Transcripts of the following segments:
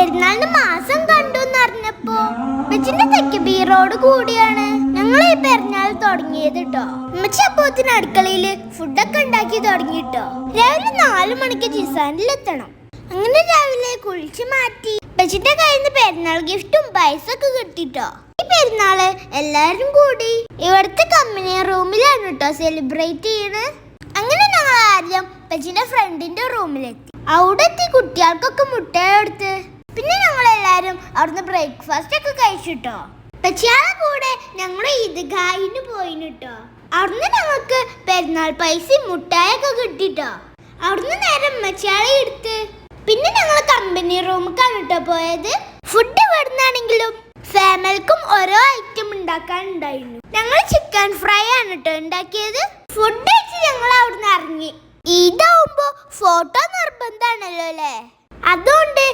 പെരുന്നാളിന് മാസം കണ്ടു എന്നറിഞ്ഞപ്പോ ഉമ്മച്ചിന്റെ തെക്ക് ബീറോട് കൂടിയാണ് ഞങ്ങൾ ഈ പെരുന്നാൾ തുടങ്ങിയത് കേട്ടോ അമ്മച്ചി അപ്പോത്തിന് അടുക്കളയിൽ ഫുഡൊക്കെ ഉണ്ടാക്കി തുടങ്ങിട്ടോ രാവിലെ നാലു മണിക്ക് ജിസാനിലെത്തണം. അങ്ങനെ രാവിലെ കുളിച്ച് മാറ്റി ഉപ്പച്ചിന്റെ കയ്യിൽ നിന്ന് പെരുന്നാൾ ഗിഫ്റ്റും പൈസൊക്കെ കിട്ടിട്ടോ ഈ പെരുന്നാൾ എല്ലാരും കൂടി ഇവിടുത്തെ കമ്പനി റൂമിലാണ് കേട്ടോ സെലിബ്രേറ്റ് ചെയ്യണേ. അങ്ങനെ ഞങ്ങൾ ആദ്യം ഉപ്പച്ചിന്റെ ഫ്രണ്ടിന്റെ റൂമിലെത്തി. അവിടെ എത്തി കുട്ടികൾക്കൊക്കെ മുട്ടയെടുത്ത് പിന്നെ ഞങ്ങൾ എല്ലാരും അവിടുന്ന് ബ്രേക്ക്ഫാസ്റ്റ് ഒക്കെ കഴിച്ചിട്ടോ. ഉപ്പച്ചിയാളെ കൂടെ ഞങ്ങൾ ഈദ്ഗാഹിന് പോയിന് കേട്ടോ അവിടുന്ന് ഞങ്ങൾക്ക് പെരുന്നാൾ പൈസയും മുട്ടായൊക്കെ കിട്ടിട്ടോ. അവിടുന്ന് നേരെ ഉമ്മച്ചിയാളെ എടുത്ത്. പിന്നെ ഞങ്ങൾ കമ്പനി റൂമിക്കാണ് കേട്ടോ പോയത്. ഫുഡ് ഇവിടുന്നാണെങ്കിലും ഫാമിലിക്കും ഓരോ ഐറ്റം ഉണ്ടാക്കാൻ ഉണ്ടായിരുന്നു ഞങ്ങൾ ചിക്കൻ ഫ്രൈ ആണ് കേട്ടോ ഉണ്ടാക്കിയത്. ഫുഡ് കഴിച്ച് ഞങ്ങൾ അവിടുന്ന് ഇറങ്ങി. ഇതാവുമ്പോ ഫോട്ടോ നിർബന്ധമാണല്ലോ അല്ലേ? അതുകൊണ്ട്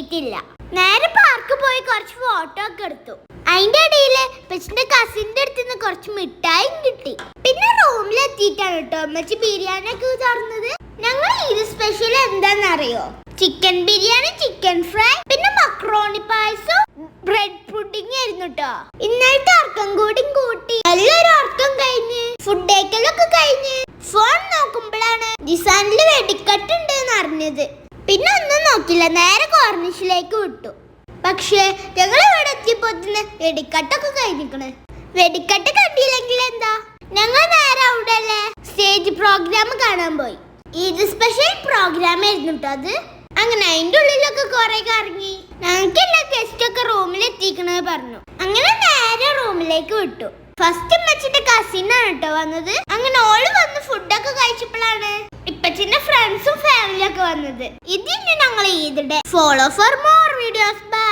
വരുത്തിയിട്ടില്ല നേരെ പാർക്ക് പോയി കുറച്ച് ഫോട്ടോ ഒക്കെ എടുത്തു. അതിന്റെ ഇടയിൽ പെച്ചിന്റെ കസിന്റെ അടുത്ത് നിന്ന് കുറച്ച് മിഠായും കിട്ടി. പിന്നെ റൂമിൽ എത്തിയിട്ടാണ് കേട്ടോ അമ്മച്ചി ബിരിയാണി ഒക്കെ തറന്നത് ഞങ്ങൾ ഇത് സ്പെഷ്യൽ എന്താണെന്നറിയോ ചിക്കൻ ബിരിയാണി ചിക്കൻ ഫ്രൈ പിന്നെ മക്രോണി പായസം ബ്രെഡ് പുഡിംഗ് ആയിരുന്നു കേട്ടോ ഇന്നലത്തെ അർക്കം കൂടി കൂട്ടി. എല്ലാവരും അർക്കം കഴിഞ്ഞ്. ഫുഡ് കഴിക്കലൊക്കെ കഴിഞ്ഞ്. ഫോൺ നോക്കുമ്പോഴാണ് ജിസാനിൽ വെടിക്കെട്ടുണ്ട് എന്ന് അറിഞ്ഞത്. നോക്കില്ല നേരെ കോർണിഷിലേക്ക് വിട്ടു. പക്ഷേ ഞങ്ങൾ ഇവിടെ എത്തിയപ്പോ വെടിക്കട്ടൊക്കെ കഴിഞ്ഞിക്കണ് വെടിക്കട്ട് കണ്ടില്ലെങ്കിൽ എന്താ? ഞങ്ങൾ നേരെ അവിടെ അല്ലേ സ്റ്റേജ് പ്രോഗ്രാം കാണാൻ പോയി. ഇത് സ്പെഷ്യൽ പ്രോഗ്രാം ആയിരുന്നു അത്. അങ്ങനെ അതിന്റെ ഉള്ളിലൊക്കെ കുറെ കറങ്ങി. ഞങ്ങൾക്ക് എല്ലാ ഗസ്റ്റ് ഒക്കെ റൂമിൽ എത്തിക്കണത് പറഞ്ഞു. അങ്ങനെ നേരെ റൂമിലേക്ക് വിട്ടു. ഫസ്റ്റ് ഉമ്മച്ചിന്റെ കസിനാണ് കേട്ടോ വന്നത്. അങ്ങനെ ഓൾ വന്ന് ഫുഡൊക്കെ വന്നത്. ഇതിന് ഞങ്ങൾ ഈദിടെ follow for more videos bye